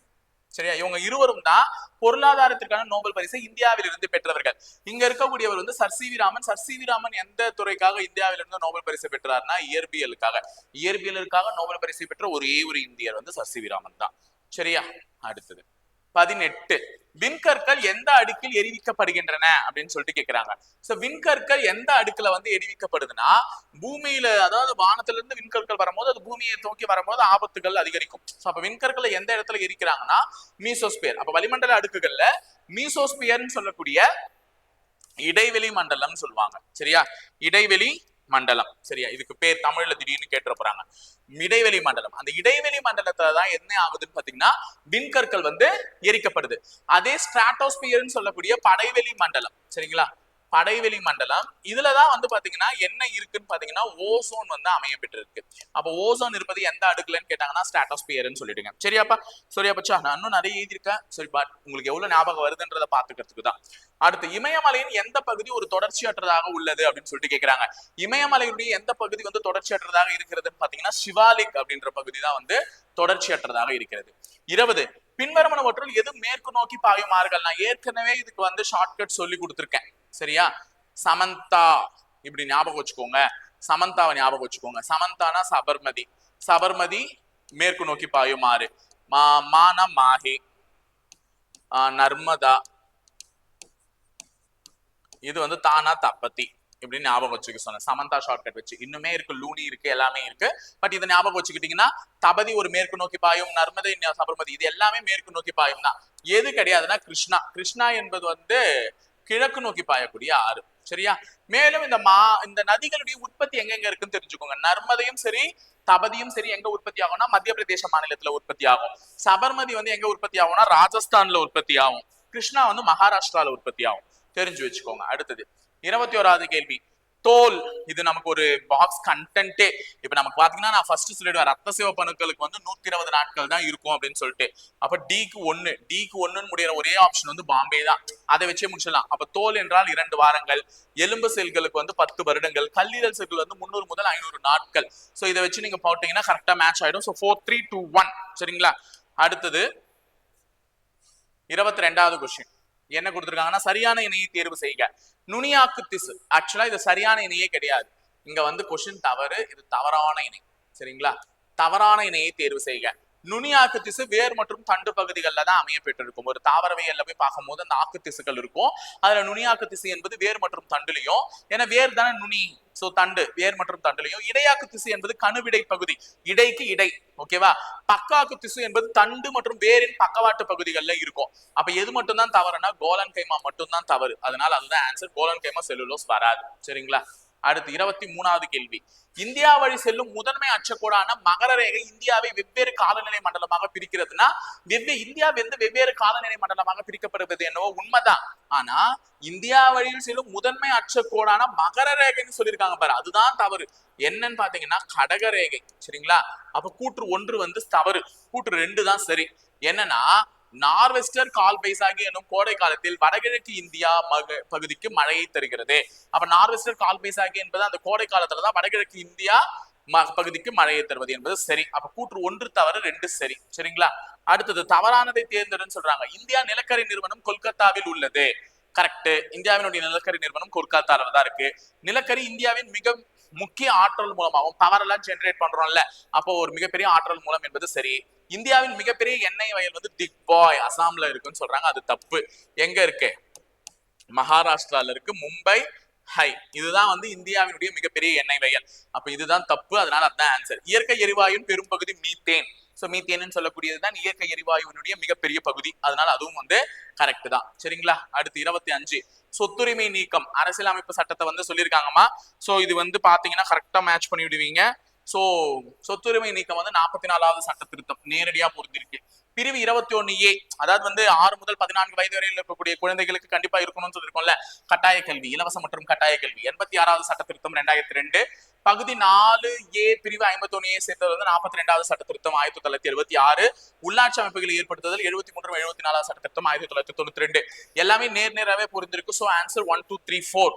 சரியா? இவங்க இருவரும் தான் பொருளாதாரத்திற்கான நோபல் பரிசை இந்தியாவில் இருந்து பெற்றவர்கள். இங்க இருக்கக்கூடியவர் வந்து sir C V Raman. Sir C V Raman எந்த துறைக்காக இந்தியாவிலிருந்து நோபல் பரிசு பெற்றார்னா இயற்பியலுக்காக. இயற்பியலுக்காக நோபல் பரிசு பெற்ற ஒரே ஒரு இந்தியர் வந்து சர் சி வி ராமன் தான். சரியா? அடுத்தது. பதினெட்டு. விண்கற்கள் எந்த அடுக்கில் எரிவிக்கப்படுகின்றன அப்படின்னு சொல்லிட்டு கேக்குறாங்க. சோ விண்கற்கள் எந்த அடுக்குல வந்து எரிவிக்கப்படுதுன்னா பூமியில அதாவது வானத்துல இருந்து விண்கற்கள் வரும்போது அது பூமியை தோக்கி வரும்போது ஆபத்துகள் அதிகரிக்கும். சோ அப்ப விண்கற்களை எந்த இடத்துல எரிக்கிறாங்கன்னா மீசோஸ்பியர். அப்ப வளிமண்டல அடுக்குகள்ல மீசோஸ்பியர்னு சொல்லக்கூடிய இடைவெளி மண்டலம் சொல்லுவாங்க. சரியா? இடைவெளி மண்டலம். சரியா? இதுக்கு பேர் தமிழ்ல திடீர்னு கேட்டுற போறாங்க இடைவெளி மண்டலம். அந்த இடைவெளி மண்டலத்துல தான் என்ன ஆகுதுன்னு பாத்தீங்கன்னா விண்கற்கள் வந்து எரிக்கப்படுது. அதே ஸ்ட்ராட்டோஸ்பியர்னு சொல்லக்கூடிய படைவெளி மண்டலம். சரிங்களா? படைவெளி மண்டலம். இதுலதான் வந்து பாத்தீங்கன்னா என்ன இருக்குன்னு பாத்தீங்கன்னா ஓசோன் வந்து அமைய இருக்கு அப்ப ஓசோன் இருப்பது எந்த அடுக்குலன்னு கேட்டாங்கன்னா ஸ்டாட்டோஸ்பியர்னு சொல்லிடுங்க. சரியாப்பா? சரியாப்பச்சா நான் இன்னும் நிறைய எழுதியிருக்கேன். சரி பட் உங்களுக்கு எவ்வளவு ஞாபகம் வருதுன்றத பாத்துக்கிறதுக்கு தான். அடுத்து இமயமலையின் எந்த பகுதி ஒரு தொடர்ச்சியற்றதாக உள்ளது அப்படின்னு சொல்லிட்டு கேக்குறாங்க. இமயமலையுடைய எந்த பகுதி வந்து தொடர்ச்சியற்றதாக இருக்கிறதுன்னு பாத்தீங்கன்னா சிவாலிக் அப்படின்ற பகுதி தான் வந்து தொடர்ச்சியற்றதாக இருக்கிறது. இருபது பின்வருவனவற்றுள் எது மேற்கு நோக்கி பாயும் ஆறுகள் நான் ஏற்கனவே இதுக்கு வந்து ஷார்ட்கட் சொல்லி கொடுத்துருக்கேன். சரியா? சமந்தா இப்படி ஞாபகம் வச்சுக்கோங்க. சமந்தாவை ஞாபகம் வச்சுக்கோங்க. சமந்தானா சபர்மதி. சபர்மதி மேற்கு நோக்கி பாயும் ஆறு. மா மானா மாஹி. நர்மதா. இது வந்து தானா தப்பத்தி. இப்படின்னு ஞாபகம் வச்சுக்க சொன்னேன். சமந்தா ஷார்ட்கட் வச்சு. இன்னுமே இருக்கு லூனி இருக்கு எல்லாமே இருக்கு. பட் இதை ஞாபகம் வச்சுக்கிட்டீங்கன்னா தபதி ஒரு மேற்கு நோக்கி பாயும் நர்மதை சபர்மதி. இது எல்லாமே மேற்கு நோக்கி பாயும் தான் எது கிடையாதுன்னா கிருஷ்ணா. கிருஷ்ணா என்பது வந்து கிழக்கு நோக்கி பாயக்கூடிய ஆறு. சரியா? மேலும் இந்த மா இந்த நதிகளுடைய உற்பத்தி எங்கெங்க இருக்குன்னு தெரிஞ்சுக்கோங்க. நர்மதையும் சரி தபதியும் சரி எங்க உற்பத்தி ஆகும்னா மத்திய பிரதேச மாநிலத்துல உற்பத்தி ஆகும். சபர்மதி வந்து எங்க உற்பத்தி ஆகும்னா ராஜஸ்தான்ல உற்பத்தி ஆகும். கிருஷ்ணா வந்து மகாராஷ்டிரால உற்பத்தி ஆகும். தெரிஞ்சு வச்சுக்கோங்க. அடுத்தது இருபத்தி ஓராவது கேள்வி. தோல். இது நமக்கு ஒரு பாக்ஸ் கண்டென்ட்டே இப்ப நமக்கு பாத்தீங்கன்னா நான் ஃபர்ஸ்ட் சொல்லிடுவேன் ரத்த சிவப்பு அணுக்களுக்கு வந்து நூத்தி இருபது நாட்கள் தான் இருக்கும் அப்படின்னு சொல்லிட்டு. அப்ப டிக்கு ஒண்ணு. டிக்கு ஒண்ணுன்னு முடியற ஒரே ஆப்ஷன் வந்து பாம்பே தான். அதை வச்சே முடிச்சிடலாம். அப்ப தோல் என்றால் இரண்டு வாரங்கள். எலும்பு செல்களுக்கு வந்து பத்து வருடங்கள். கல்லீரல் செல்கள் வந்து முந்நூறு முதல் ஐநூறு நாட்கள். சோ இதை வச்சு நீங்க போட்டீங்கன்னா கரெக்டா மேட்ச் ஆயிடும். So four three two one சரிங்களா? அடுத்தது இருபத்தி ரெண்டாவது கொஸ்டின் என்ன கொடுத்துருக்காங்கன்னா சரியான இணையை தேர்வு செய்க. நுனியாக்கு திசு. ஆக்சுவலா இது சரியான இணையே கிடையாது. இங்க வந்து கொஸ்டின் தவறு இது தவறான இணை. சரிங்களா? தவறான இணையை தேர்வு செய்க. நுனியாக்கு திசு வேர் மற்றும் தண்டு பகுதிகளில் தான் அமைய ஒரு தாவரவியல்ல போய் பார்க்கும்போது அந்த ஆக்கு திசுகள் இருக்கும். அதுல நுனியாக்கு திசு என்பது வேர் மற்றும் தண்டுலையும் ஏன்னா வேர் தானே நுனி. சோ தண்டு வேர் மற்றும் தண்டுலையும். இடையாக்கு திசு என்பது கணுவிடை பகுதி. இடைக்கு இடை ஓகேவா பக்காக்கு திசு என்பது தண்டு மற்றும் வேரின் பக்கவாட்டு பகுதிகளில் இருக்கும். அப்ப எது மட்டும் தான் தவறுனா கோலன் கைமா மட்டும் தான் தவறு. அதனால அதுதான் ஆன்சர் கோலன் கைமா செல்லுலோஸ் வராது. சரிங்களா? அடுத்து இருபத்தி மூணாவது கேள்வி. இந்தியா வழி செல்லும் முதன்மை அச்சக்கோடான மகர ரேகை இந்தியாவை வெவ்வேறு காலநிலை மண்டலமாக பிரிக்கிறதுனா வெவ்வே இந்தியா வந்து வெவ்வேறு காலநிலை மண்டலமாக பிரிக்கப்படுவது என்னவோ உண்மைதான். ஆனா இந்தியா வழியில் செல்லும் முதன்மை அச்சக்கோடான மகர ரேகைன்னு சொல்லியிருக்காங்க பாரு அதுதான் தவறு. என்னன்னு பாத்தீங்கன்னா கடக ரேகை சரிங்களா? அப்ப கூற்று ஒன்று வந்து தவறு கூற்று ரெண்டு தான் சரி. என்னன்னா நார்வெஸ்டர் கால் பைசாகி என்னும் கோடை காலத்தில் வடகிழக்கு இந்தியா மக பகுதிக்கு மழையை தருகிறது. அப்ப நார்வெஸ்டர் கால் பைசாகி என்பது அந்த கோடை காலத்துல தான் வடகிழக்கு இந்தியா பகுதிக்கு மழையை தருவது என்பது சரி. அப்ப கூற்று ஒன்று தவறு ரெண்டு சரி. சரிங்களா? அடுத்தது தவறானதை தேர்ந்தெடுன்னு சொல்றாங்க. இந்தியா நிலக்கரி நிறுவனம் கொல்கத்தாவில் உள்ளது. கரெக்ட் இந்தியாவினுடைய நிலக்கரி நிறுவனம் கொல்கத்தால தான் இருக்கு. நிலக்கரி இந்தியாவின் மிக முக்கிய ஆற்றல் மூலமாகவும் பவர் எல்லாம் ஜெனரேட் பண்றோம்ல. அப்போ ஒரு மிகப்பெரிய ஆற்றல் மூலம் என்பது சரி. இந்தியாவின் மிகப்பெரிய எண்ணெய் வயல் வந்து திக்பாய் அசாம்ல இருக்குன்னு சொல்றாங்க. அது தப்பு. எங்க இருக்கு? மகாராஷ்டிரால இருக்கு. மும்பை ஹை இதுதான் வந்து இந்தியாவினுடைய மிகப்பெரிய எண்ணெய் வயல். அப்ப இதுதான் தப்பு. அதனால அதுதான் ஆன்சர் இயற்கை எரிவாயுவின் பெரும்பகுதி மீத்தேன். ஸோ மீத்தேன் சொல்லக்கூடியது தான் இயற்கை எரிவாயுவினுடைய மிகப்பெரிய பகுதி. அதனால அதுவும் வந்து கரெக்ட் தான். சரிங்களா? அடுத்து இருபத்தி அஞ்சு. சொத்துரிமை நீக்கம். அரசியலமைப்பு சட்டத்தை வந்து சொல்லியிருக்காங்கம்மா. ஸோ இது வந்து பாத்தீங்கன்னா கரெக்டா மேட்ச் பண்ணி விடுவீங்க சோ சொத்துரிமை நீக்கம் வந்து நாற்பத்தி நாலாவது சட்ட திருத்தம் நேரடியா பொருந்திருக்கு. பிரிவு இருபத்தி ஒன்னு ஏ அதாவது வந்து ஆறு முதல் பதினான்கு வயது வரையில் இருக்கக்கூடிய குழந்தைகளுக்கு கண்டிப்பா இருக்கணும்னு சொல்லியிருக்கோம்ல. கட்டாய கல்வி இலவச மற்றும் கட்டாய கல்வி. எண்பத்தி ஆறாவது சட்ட திருத்தம் ரெண்டாயிரத்தி ரெண்டு பகுதி நாலு ஏ பிரிவு ஐம்பத்தொன்னு ஏ சேர்த்தது வந்து நாற்பத்தி ரெண்டாவது சட்ட திருத்தம் ஆயிரத்தி தொள்ளாயிரத்தி எழுபத்தி ஆறு உள்ளாட்சி அமைப்புகளை ஏற்படுத்துதல் எழுபத்தி மூன்று எழுபத்தி நாலாவது சட்ட திருத்தம் ஆயிரத்தி தொள்ளாயிரத்தி தொண்ணூத்தி ரெண்டு எல்லாமே நேர் நேராகவே புரிந்திருக்கு. So answer one two three four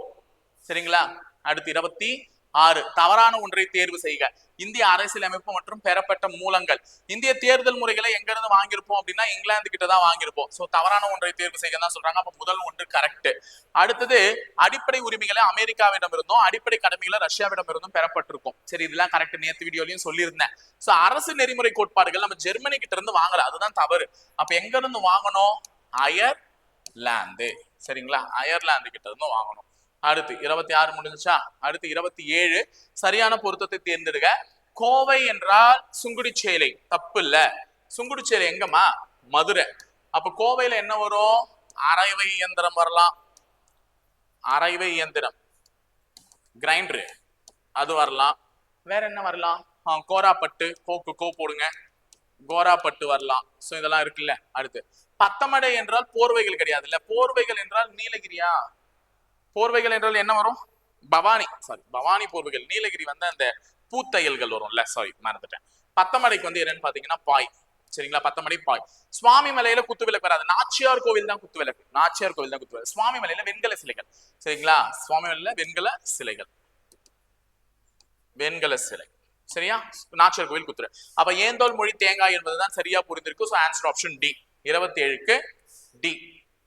சரிங்களா? அடுத்து இருபத்தி ஆறு. தவறான ஒன்றை தேர்வு செய்க. இந்திய அரசியலமைப்பு மற்றும் பெறப்பட்ட மூலங்கள். இந்திய தேர்தல் முறைகளை எங்க இருந்து வாங்கியிருப்போம் அப்படின்னா இங்கிலாந்து கிட்ட தான் வாங்கியிருப்போம். சோ தவறான ஒன்றை தேர்வு செய்ய தான் சொல்றாங்க. அப்ப முதல் ஒன்று கரெக்ட் அடுத்தது அடிப்படை உரிமைகளை அமெரிக்காவிடம் இருந்தும் அடிப்படை கடமைகளை ரஷ்யாவிடம் இருந்தும் பெறப்பட்டிருக்கும். சரி இதெல்லாம் கரெக்ட் நேத்து வீடியோலயும் சொல்லியிருந்தேன். சோ அரசு நெறிமுறை கோட்பாடுகள் நம்ம ஜெர்மனி கிட்ட இருந்து வாங்கல. அதுதான் தவறு. அப்ப எங்க இருந்து வாங்கணும்? அயர்லாந்து. சரிங்களா? அயர்லாந்து கிட்ட இருந்து வாங்கணும். அடுத்து இருபத்தி ஆறு முடிஞ்சுச்சா அடுத்து இருபத்தி ஏழு. சரியான பொருத்தத்தை தேர்ந்தெடுக்க கோவை என்றால் சுங்குடிச்சேலை தப்பு இல்ல சுங்குடிச்சேலை எங்கம்மா? மதுரை. அப்ப கோவையில என்ன வரும்? அரைவை இயந்திரம் வரலாம். அரைவை இயந்திரம். கிரைண்டரு. அது வரலாம். வேற என்ன வரலாம்? கோராப்பட்டு கோக்கு கோ போடுங்க. கோராப்பட்டு வரலாம். ஸோ இதெல்லாம் இருக்குல்ல அடுத்து. பத்தமடை என்றால் போர்வைகள் கிடையாது இல்ல போர்வைகள் என்றால் நீலகிரியா? போர்வைகள் என்றால் என்ன வரும்? பவானி சாரி பவானி போர்வைகள். நீலகிரி வந்து அந்த பூத்தையல்கள் வரும்ல சாரி மறந்துட்டேன். பத்தமடைக்கு வந்து என்னன்னு பாத்தீங்கன்னா பாய். சரிங்களா? பத்தமடை பாய். சுவாமி மலையில குத்து விளக்கு வராது. நாச்சியார் கோவில் தான் குத்து விளக்கு. நாச்சியார் கோவில் தான் குத்து விளக்கு. சுவாமி மலையில வெண்கல சிலைகள். சரிங்களா? சுவாமி மலையில வெண்கல சிலைகள். வெண்கல சிலை. சரியா? நாச்சியார் கோவில் குத்துரு அப்ப ஏந்தோல் மொழி தேங்காய் என்பதுதான் சரியா புரிந்திருக்கு ஸோ ஆன்சர் ஆப்ஷன் டி இருபத்தி ஏழுக்கு டி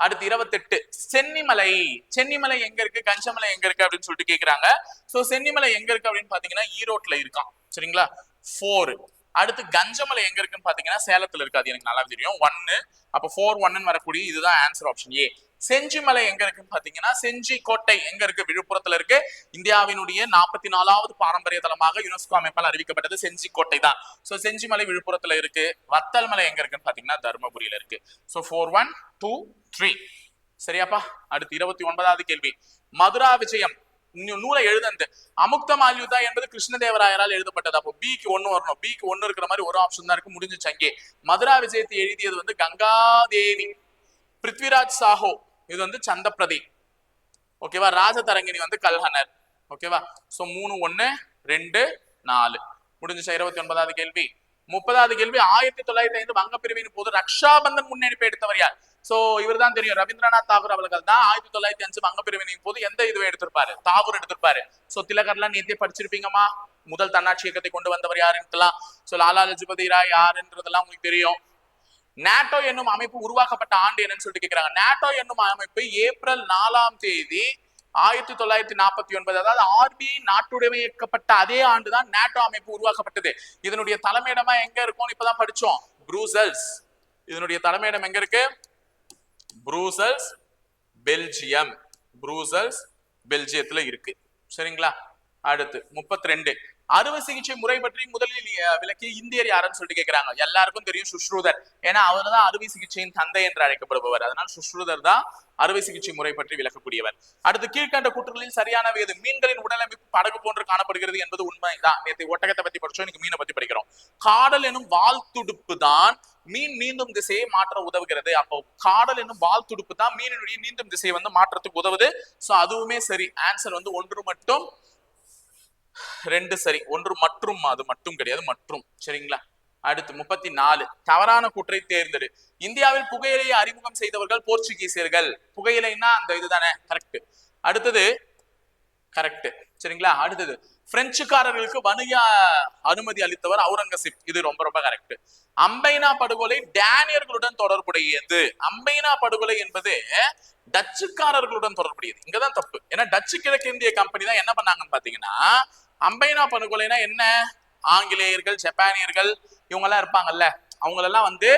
அடுத்து இருபத்தெட்டு. சென்னிமலை. சென்னிமலை எங்க இருக்கு? கஞ்சமலை எங்க இருக்கு அப்படின்னு சொல்லிட்டு கேக்குறாங்க. சோ சென்னிமலை எங்க இருக்கு அப்படின்னு பாத்தீங்கன்னா ஈரோட்ல இருக்கான் சரிங்களா? ஃபோர் அடுத்து கஞ்சமலை எங்க இருக்குன்னு பாத்தீங்கன்னா சேலத்துல இருக்காது எனக்கு நல்லா தெரியும். ஒன்னு அப்ப ஃபோர் ஒன்னு வரக்கூடிய இதுதான் ஆன்சர் ஆப்ஷன் ஏ செஞ்சிமலை எங்க இருக்குன்னு பாத்தீங்கன்னா செஞ்சி கோட்டை எங்க இருக்கு? விழுப்புரத்துல இருக்கு. இந்தியாவினுடைய நாற்பத்தி நாலாவது பாரம்பரிய தலமாக யுனெஸ்கோ அமைப்பால் அறிவிக்கப்பட்டது செஞ்சி கோட்டை தான். சோ செஞ்சிமலை விழுப்புரத்துல இருக்கு. வத்தல் மலை எங்க இருக்குன்னு பாத்தீங்கன்னா தருமபுரியில இருக்கு. So four one two three சரியாப்பா? அடுத்து இருபத்தி ஒன்பதாவது கேள்வி. மதுரா விஜயம். நூலை எழுதந்து. அமுக்த மால்யுதா என்பது கிருஷ்ணதேவராயரால் எழுதப்பட்டது. அப்போ பிக்கு ஒன்று வரணும். பிக்கு ஒன்று இருக்கிற மாதிரி ஒரு ஆப்ஷன் தான் இருக்கு. முடிஞ்சுச்சு அங்கே. மதுரா விஜயத்தை எழுதியது வந்து கங்காதேவி. பிருத்விராஜ் சாஹோ. இது வந்து சந்தப்பிரதி. ஓகேவா ராஜதரங்கிணி வந்து கல்ஹனர் ஓகேவா சோ மூணு ஒண்ணு ரெண்டு நாலு. முடிஞ்சுச்சா? இருபத்தி ஒன்பதாவது கேள்வி. முப்பதாவது கேள்வி ஆயிரத்தி தொள்ளாயிரத்தி ஐந்து வங்க பிரிவின் போது ரக்ஷாபந்தன் முன்னெடுப்பு எடுத்தவர் யார்? சோ இவர் தான் தெரியும். ரவீந்திரநாத் தாகூர் அவர்கள் தான் ஆயிரத்தி தொள்ளாயிரத்தி அஞ்சு வங்க பிரிவினின் போது எந்த இதுவை எடுத்திருப்பாரு? தாகூர் எடுத்திருப்பாரு. சோ திலகர்லாம் நேத்தே படிச்சிருப்பீங்கம்மா. முதல் தன்னாட்சி இயக்கத்தை கொண்டு வந்தவர் யாருன்ட்டுலாம். சோ லாலா லஜபதி ராய் யாருன்றதெல்லாம் உங்களுக்கு தெரியும். நாட்டோ என்னும் அமைப்பு உருவாக்கப்பட்ட ஆண்டு என்னன்னு சொல்லிட்டு கேக்குறாங்க. நாட்டோ என்னும் அமைப்பு ஏப்ரல் நாலாம் தேதி ஆயிரத்தி தொள்ளாயிரத்தி நாற்பத்தி ஒன்பது அதாவது ஆர்பிஐ நாட்டுடைமையாக்கப்பட்ட அதே ஆண்டுதான் நாட்டோ அமைப்பு உருவாக்கப்பட்டது. இதனுடைய தலைமையிடமா எங்க இருக்கும்னு இப்பதான் படிச்சோம். ப்ரூசல்ஸ். இதனுடைய தலைமையிடம் எங்க இருக்கு? Brussels Belgium. ப்ரூசல்ஸ் பெல்ஜியத்துல இருக்கு. சரிங்களா? அடுத்து முப்பத்தி ரெண்டு அறுவை சிகிச்சை முறை பற்றி முதலில் விளக்கி இந்தியர் யாருன்னு சொல்லிட்டு கேக்குறாங்க. எல்லாருக்கும் தெரியும் சுஷ்ருதர். ஏன்னா அவர் தான் அறுவை சிகிச்சையின் தந்தை என்று அழைக்கப்படுபவர். அதனால் சுஷ்ருதர் தான் அறுவை சிகிச்சை முறை பற்றி விளக்கக்கூடியவர். அடுத்து கீழ்கண்ட கூற்றுகளில் சரியானவை எது மீன்களின் உடலமைப்பு படகு போன்று காணப்படுகிறது என்பது உண்மைதான். நேற்று ஒட்டகத்தை பத்தி படிச்சோம் இன்னைக்கு மீனை பத்தி படிக்கிறோம். காடல் எனும் வால் துடுப்பு தான் மீன் நீந்தும் திசையை மாற்ற உதவுகிறது. அப்போ காடல் என்னும் வால் துடுப்பு தான் மீனினுடைய நீந்தும் திசையை வந்து மாற்றத்துக்கு உதவுது. சோ அதுவுமே சரி. ஆன்சர் வந்து ஒன்று மட்டும். ரெண்டு சரி ஒன்று மற்றும் அது மட்டும் கிடையாது மற்றும். சரிங்களா? அடுத்து முப்பத்தி நாலு தவறான கூற்றை தேர்ந்தெடு. இந்தியாவில் புகையிலையை அறிமுகம் செய்தவர்கள் போர்ச்சுகீசியர்கள். புகையிலைன்னா அந்த இதுதானே கரெக்ட் அடுத்தது கரெக்ட் சரிங்களா? அடுத்தது பிரெஞ்சுக்காரர்களுக்கு வணிக அனுமதி அளித்தவர் அவுரங்கசீப். இது ரொம்ப ரொம்ப கரெக்ட் அம்பைனா படுகொலை டேனியர்களுடன் தொடர்புடையது. அம்பைனா படுகொலை என்பது டச்சுக்காரர்களுடன் தொடர்புடையது. இங்கதான் தப்பு. ஏன்னா டச்சு கிழக்கிந்திய கம்பெனி தான் என்ன பண்ணாங்கன்னு பாத்தீங்கன்னா அம்பைனா படுகொலைனா என்ன? ஆங்கிலேயர்கள் ஜப்பானியர்கள் இவங்கெல்லாம் இருப்பாங்கல்ல. அவங்களெல்லாம் வந்து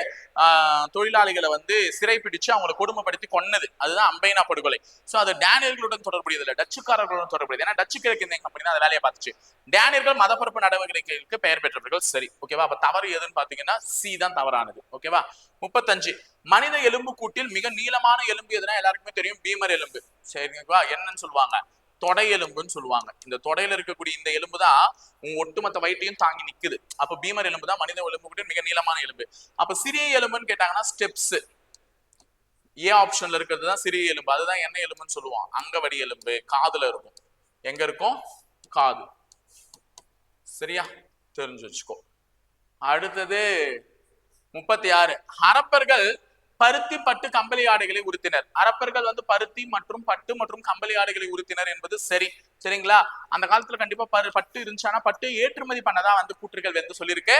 தொழிலாளிகளை வந்து சிறைப்பிடிச்சு அவங்களை கொடுமைப்படுத்தி கொன்னது. அதுதான் அம்பைனா படுகொலை. ஸோ அது டேனியர்களுடன் தொடர்புடையது இல்லை டச்சுக்காரர்களுடன் தொடர்புடையது. ஏன்னா டச்சு கிழக்கிந்திய கம்பெனி தான் வேலையை பார்த்துச்சு. டேனியர்கள் மதப்பரப்பு நடவடிக்கைகளுக்கு பெயர் பெற்றவர்கள். சரி ஓகேவா அப்ப தவறு எதுன்னு பாத்தீங்கன்னா சி தான் தவறானது. ஓகேவா முப்பத்தஞ்சு மனித எலும்பு கூட்டில் மிக நீளமான எலும்பு எதுனா எல்லாருக்குமே தெரியும். பீமர் எலும்பு. சரிங்களா? என்னன்னு சொல்லுவாங்க. தொடையெலும்புன்னு சொல்லுவாங்க. இந்த தொடையில இருக்கக்கூடிய இந்த எலும்பு தான் உங்க ஒட்டுமொத்த வயிற்றையும் தாங்கி நிக்குது. அப்ப பீமர் எலும்பு தான் மனித எலும்பு கூட மிக நீளமான எலும்பு. அப்ப சிறிய எலும்புன்னு கேட்டாங்கன்னா ஸ்டெப்ஸ். ஏ ஆப்ஷன்ல இருக்கிறது தான் சிறிய எலும்பு. அதுதான் என்ன எலும்புன்னு சொல்லுவோம். அங்கவடி எலும்பு. காதுல இருக்கும். எங்க இருக்கும்? காது. சரியா? தெரிஞ்சு வச்சுக்கோ. அடுத்தது முப்பத்தி ஆறு. ஹரப்பர்கள் பருத்தி பட்டு கம்பளி ஆடைகளை உறுத்தினர் அரப்பர்கள் வந்து பருத்தி மற்றும் பட்டு மற்றும் கம்பளி ஆடைகளை உறுத்தினர் என்பது சரி. சரிங்களா? அந்த காலத்துல கண்டிப்பா பரு பட்டு இருந்துச்சானா பட்டு ஏற்றுமதி பண்ணதான் வந்து கூற்றுகள் வந்து சொல்லியிருக்கு.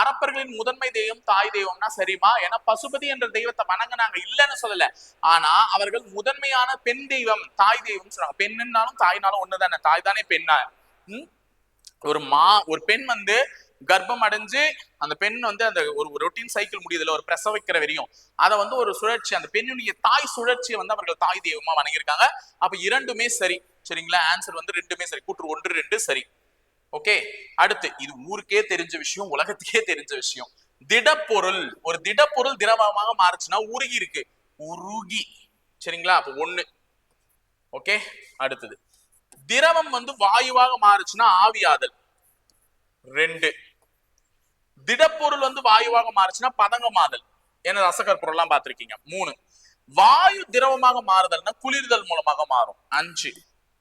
அரப்பர்களின் முதன்மை தெய்வம் தாய் தெய்வம்னா சரிமா ஏன்னா பசுபதி என்ற தெய்வத்தை வணங்குனாங்க. இல்லைன்னு சொல்லல. ஆனா அவர்கள் முதன்மையான பெண் தெய்வம் தாய் தெய்வம் சொல்றாங்க. பெண்ணுனாலும் தாய்னாலும் ஒண்ணுதானே? தாய் தானே பெண்ணா ஒரு மா ஒரு பெண் வந்து கர்ப்பம் அடைஞ்சு அந்த பெண் வந்து அந்த ஒரு ரொட்டீன் சைக்கிள் முடியுதுல ஒரு பிரசவிக்கிற வரையும். அதை வந்து ஒரு சுழற்சி அந்த பெண்ணுடைய தாய் சுழற்சியை வந்து அவர்கள் தாய் தெய்வமா வணங்கியிருக்காங்க. அப்ப இரண்டுமே சரி. சரிங்களா? ஆன்சர் வந்து ரெண்டுமே சரி. கூற்று ஒன்று ரெண்டு சரி. ஓகே அடுத்து இது ஊருக்கே தெரிஞ்ச விஷயம் உலகத்துக்கே தெரிஞ்ச விஷயம். திடப்பொருள். ஒரு திடப்பொருள் திரவமாக மாறுச்சுன்னா உருகி இருக்கு. உருகி. சரிங்களா? அப்ப ஒண்ணு. ஓகே அடுத்தது. திரவம் வந்து வாயுவாக மாறுச்சுன்னா ஆவியாதல். ரெண்டு. திடப்பொருள் வந்து வாயுவாக மாறுச்சுன்னா பதங்கமாதல் ஏன்னா ரசகர் பொருள்லாம் பார்த்திருக்கீங்க? மூணு. வாயு திரவமாக மாறுதல்னா குளிர்தல் மூலமாக மாறும். அஞ்சு.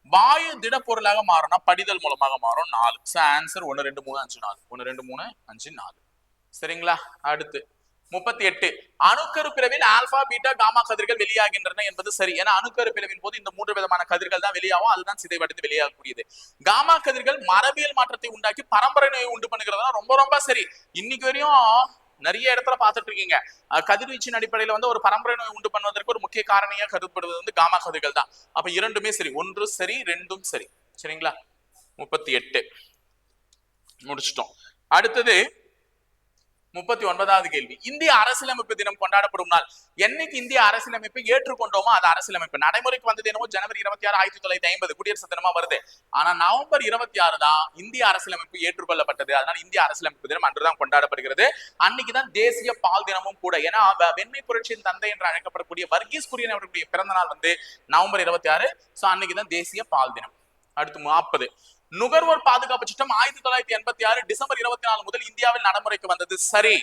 வாயு திடப்பொருளாக மாறும்னா படிதல் மூலமாக மாறும். நாலு. ஆன்சர் ஒன்னு ரெண்டு மூணு அஞ்சு நாலு. ஒன்னு ரெண்டு மூணு அஞ்சு நாலு. சரிங்களா? அடுத்து. முப்பத்தி எட்டு. அணுக்கரு பிளவில் ஆல்பா பீட்டா காமா கதிர்கள் வெளியாகின்றன என்பது சரி. ஏன்னா அணுக்கரு பிளவின் போது இந்த மூன்று விதமான கதிர்கள் தான் வெளியாகும். அதுதான் சிதைவடைந்து வெளியாகக்கூடியது. காமா கதிர்கள் மரபியல் மாற்றத்தை உண்டாக்கி பரம்பரை நோயை உண்டு பண்ணுகிறதா ரொம்ப ரொம்ப சரி. இன்னைக்கு வரையும் நிறைய இடத்துல பார்த்துட்டு இருக்கீங்க. கதிர்வீச்சின் அடிப்படையில வந்து ஒரு பரம்பரை நோய் உண்டு பண்ணுவதற்கு ஒரு முக்கிய காரணியா கருதப்படுவது வந்து காமா கதிர்கள் தான். அப்ப இரண்டுமே சரி. ஒன்று சரி ரெண்டும் சரி. சரிங்களா? முப்பத்தி எட்டு. முடிச்சிட்டோம். அடுத்தது முப்பத்தி ஒன்பதாவது கேள்வி. இந்திய அரசியலமைப்பு தினம் கொண்டாடப்படும் நாள். என்னைக்கு இந்திய அரசியலமைப்பை ஏற்றுக்கொண்டோமோ அது அரசியலமைப்பு. நடைமுறைக்கு வந்தது என்னமோ ஜனவரி இருபத்தி ஆறு ஆயிரத்தி தொள்ளாயிரத்தி ஐம்பது. குடியரசு தினமா வருது. ஆனா நவம்பர் இருபத்தி ஆறு தான் இந்திய அரசியலமைப்பு ஏற்றுக்கொள்ளப்பட்டது. அதனால இந்திய அரசியலமைப்பு தினம் அன்றுதான் கொண்டாடப்படுகிறது. அன்னைக்குதான் தேசிய பால் தினமும் கூட. ஏன்னா அவ வெண்மை புரட்சியின் தந்தை என்று அழைக்கப்படக்கூடிய வர்கீஸ் குரியன் அவர்களுடைய பிறந்த நாள் வந்து நவம்பர் இருபத்தி ஆறு. சோ அன்னைக்குதான் தேசிய பால் தினம். அடுத்து நாற்பது நுகர்வோர் பாதுகாப்பு சட்டம் ஆயிரத்தி தொள்ளாயிரத்தி எண்பத்தி ஆறு டிசம்பர் இருபத்தி நாலு முதல் இந்தியாவில் நடைமுறைக்கு வந்தது. சரி.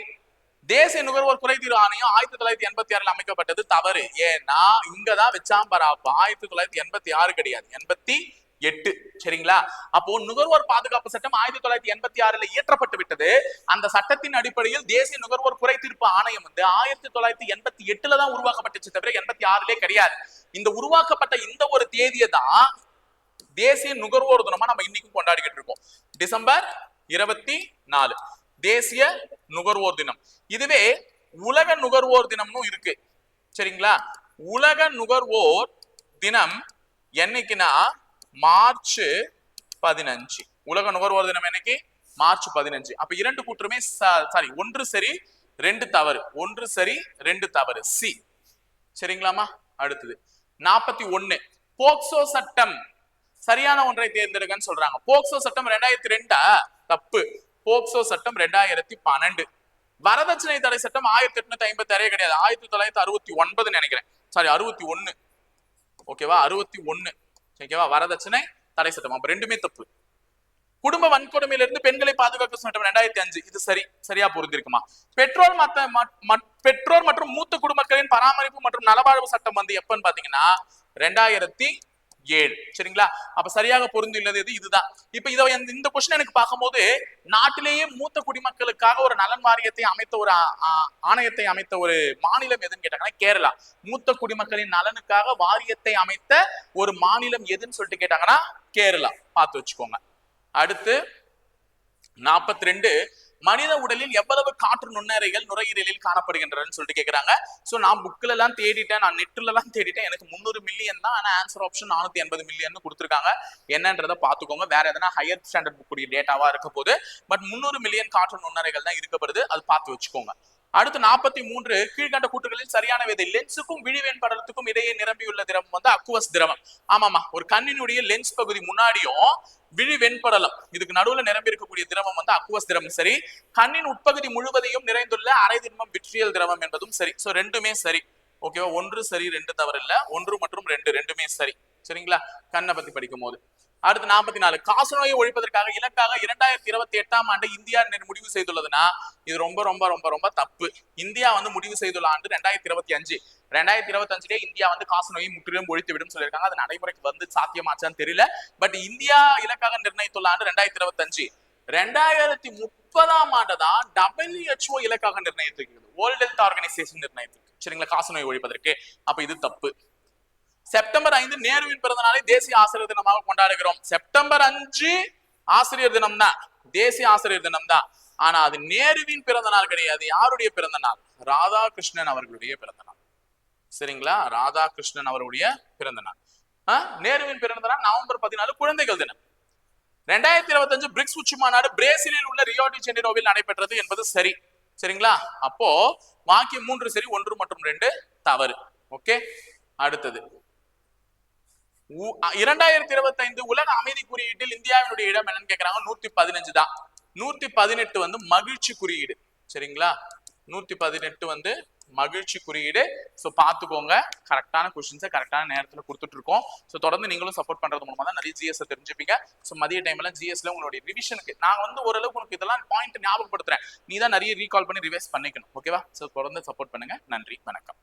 தேசிய நுகர்வோர் குறைதீர் ஆணையம் ஆயிரத்தி தொள்ளாயிரத்தி எண்பத்தி ஆறுல அமைக்கப்பட்டது தவறு. ஏன்னா இங்கதான் வச்சாம்பராப்பா ஆயிரத்தி தொள்ளாயிரத்தி எண்பத்தி ஆறு கிடையாது. எண்பத்தி எட்டு. சரிங்களா? அப்போ நுகர்வோர் பாதுகாப்பு சட்டம் ஆயிரத்தி தொள்ளாயிரத்தி எண்பத்தி ஆறுல இயற்றப்பட்டு விட்டது. அந்த சட்டத்தின் அடிப்படையில் தேசிய நுகர்வோர் குறை தீர்ப்பு ஆணையம் வந்து ஆயிரத்தி தொள்ளாயிரத்தி எண்பத்தி எட்டுல தான் உருவாக்கப்பட்டுச்சு தவிர எண்பத்தி ஆறுலே கிடையாது. இந்த உருவாக்கப்பட்ட இந்த ஒரு தேதியை தான் தேசிய நுகர்வோர் தினமா நம்ம இன்னைக்கும் கொண்டாடிக்கிட்டு இருக்கோம். டிசம்பர் இருபத்தி நாலு தேசிய நுகர்வோர் தினம். இதுவே உலக நுகர்வோர் தினம்னு இருக்கு. சரிங்களா? உலக நுகர்வோர் தினம் என்னைக்குன்னா மார்ச் பதினஞ்சு. உலக நுகர்வோர் தினம் என்னைக்கு? மார்ச் பதினஞ்சு. அப்ப இரண்டு கூற்றுமே சாரி ஒன்று சரி ரெண்டு தவறு. ஒன்று சரி ரெண்டு தவறு. சி. சரிங்களாமா அடுத்தது. நாற்பத்தி ஒன்னு. போக்சோ சட்டம். சரியான ஒன்றை தேர்ந்தெடுக்கன்னு சொல்றாங்க. போக்சோ சட்டம் ரெண்டாயிரத்தி ரெண்டா? தப்பு. போக்சோ சட்டம் ரெண்டாயிரத்தி பன்னெண்டு. வரதட்சணை தடை சட்டம் ஆயிரத்தி எட்நூத்தி ஐம்பத்தி ஆறே கிடையாது. ஆயிரத்தி தொள்ளாயிரத்தி அறுபத்தி ஒன்பதுன்னு நினைக்கிறேன். சாரி அறுபத்தி ஒண்ணு ஓகேவா அறுபத்தி ஒண்ணு ஓகேவா வரதட்சணை தடை சட்டம். அப்ப ரெண்டுமே தப்பு. குடும்ப வன்கொடுமையிலிருந்து பெண்களை பாதுகாக்க சட்டம் ரெண்டாயிரத்தி அஞ்சு. இது சரி. சரியா பொருந்திருக்குமா பெற்றோர் மத்த ம- பெற்றோர் மற்றும் மூத்த குடும்பங்களின் பராமரிப்பு மற்றும் நலவாழ்வு சட்டம் வந்து எப்பன்னு பாத்தீங்கன்னா ரெண்டாயிரத்தி ஏழு. சரிங்களா? அப்ப சரியாக பொருந்துள்ளது எது? இதுதான். இப்ப இதை இந்த- கொஸ்டின் எனக்கு பார்க்கும்போது நாட்டிலேயே மூத்த குடிமக்களுக்காக ஒரு நலன் வாரியத்தை அமைத்த ஒரு ஆணையத்தை அமைத்த ஒரு மாநிலம் எதுன்னு கேட்டாங்கன்னா கேரளா. மூத்த குடிமக்களின் நலனுக்காக வாரியத்தை அமைத்த ஒரு மாநிலம் எதுன்னு சொல்லிட்டு கேட்டாங்கன்னா கேரளா. பார்த்து வச்சுக்கோங்க. அடுத்து நாற்பத்தி ரெண்டு மனித உடலில் எவ்வளவு காற்று நுண்ணறைகள் நுரையீரலில் காணப்படுகின்றன சொல்லிட்டு கேக்குறாங்க. சோ நான் புக்ல எல்லாம் தேடிட்டேன் நான் நெட்ல எல்லாம் தேடிட்டேன் எனக்கு முந்நூறு மில்லியன் தான் ஆனா ஆன்சர் ஆப்ஷன் நானூத்தி எண்பது மில்லியன் கொடுத்துருக்காங்க. என்னன்றதை பாத்துக்கோங்க. வேற எதனா ஹையர் ஸ்டாண்டர்ட் புக் டேட்டாவா இருக்க போது பட் முந்நூறு மில்லியன் காற்று நுண்ணறைகள் தான் இருக்கப்படுது அது பார்த்து வச்சுக்கோங்க. அடுத்து நாற்பத்தி மூன்று கீழ்கண்ட கூற்றுகளில் சரியான விதை லென்ஸுக்கும் விழிவெண் படலத்துக்கும் இடையே நிரம்பியுள்ள திரவம் வந்து அக்குவஸ் திரவம். ஆமாமா ஒரு கண்ணினுடைய லென்ஸ் பகுதி முன்னாடியும் விழி வெண்படலம் இதுக்கு நடுவுல நிரம்பி இருக்கக்கூடிய திரவம் வந்து அக்குவஸ் திரவம். சரி கண்ணின் உட்பகுதி முழுவதையும் நிறைந்துள்ள அரை திரவம் விட்ரியல் திரவம் என்பதும் சரி. சோ ரெண்டுமே சரி. ஓகேவா ஒன்று சரி ரெண்டு தவறு இல்ல ஒன்று மற்றும் ரெண்டு ரெண்டுமே சரி. சரிங்களா? கண்ணை பத்தி படிக்கும் போது அடுத்து நாற்பத்தி நாலு காசநோயை ஒழிப்பதற்காக இலக்காக இரண்டாயிரத்தி இருபத்தி எட்டாம் ஆண்டு இந்தியா முடிவு செய்துள்ளதுன்னா இது ரொம்ப ரொம்ப ரொம்ப ரொம்ப தப்பு. இந்தியா வந்து முடிவு செய்துள்ள ஆண்டு ரெண்டாயிரத்தி இருபத்தி அஞ்சு ரெண்டாயிரத்தி இருபத்தி அஞ்சுலேயே இந்தியா வந்து காசநோயை முற்றிலும் ஒழித்து விடும் சொல்லியிருக்காங்க. அது நடைமுறைக்கு வந்து சாத்தியமாச்சான்னு தெரியல. பட் இந்தியா இலக்காக நிர்ணயித்துள்ள ஆண்டு ரெண்டாயிரத்தி இருபத்தி அஞ்சு ரெண்டாயிரத்தி முப்பதாம் ஆண்டு தான் டபிள்யூஹெச்ஓ இலக்காக நிர்ணயித்திருக்கிறது. வேர்ல்ட் ஹெல்த் ஆர்கனைசேஷன் நிர்ணயித்திருக்கு. சரிங்களா? காசநோய் ஒழிப்பதற்கு. அப்ப இது தப்பு. செப்டம்பர் ஐந்து நேருவின் பிறந்த நாளை தேசிய ஆசிரியர் தினமாக கொண்டாடுகிறோம். செப்டம்பர் அஞ்சு ஆசிரியர் தினம் தான் தேசிய ஆசிரியர் தினம் தான் ஆனா அது நேருவின் பிறந்த நாள் கிடையாது யாருடைய பிறந்த நாள் ராதாகிருஷ்ணன் அவர்களுடைய பிறந்த நாள் சரிங்களா? ராதாகிருஷ்ணன் அவருடைய பிறந்த நாள் நேருவின் பிறந்த நாள் நவம்பர் பதினாலு குழந்தைகள் தினம். ரெண்டாயிரத்தி இருபத்தஞ்சு பிரிக்ஸ் உச்சி மாநாடு பிரேசிலில் உள்ள ரியோ டி நடைபெற்றது என்பது சரி. சரிங்களா? அப்போ வாக்கியம் மூன்று சரி ஒன்று மற்றும் ரெண்டு தவறு. ஓகே? அடுத்தது. இரண்டாயிரத்தி இருபத்தி ஐந்து உலக அமைதி குறியீட்டில் இந்தியாவினுடைய இடம் என்னன்னு கேட்கிறாங்க நூத்தி பதினஞ்சு தான். நூத்தி பதினெட்டு வந்து மகிழ்ச்சி குறியீடு. சரிங்களா? நூத்தி பதினெட்டு வந்து மகிழ்ச்சி குறியீடு. ஸோ பார்த்துக்கோங்க. கரெக்டான கொஸ்டின்ஸை கரெக்டான நேரத்தில் கொடுத்துட்டு இருக்கோம் ஸோ தொடர்ந்து நீங்களும் சப்போர்ட் பண்றது மூலமா தான் நிறைய ஜிஎஸ் தெரிஞ்சுப்பீங்க. ஸோ மதிய டைம்ல ஜிஎஸ்ல உங்களுடைய ரிவிஷனுக்கு நான் வந்து ஓரளவுக்கு உனக்கு இதெல்லாம் பாயிண்ட் ஞாபகப்படுத்துறேன். நீ தான் நிறைய ரீகால் பண்ணி ரிவைஸ் பண்ணிக்கணும். ஓகேவா ஸோ தொடர்ந்து சப்போர்ட் பண்ணுங்க. நன்றி. வணக்கம்.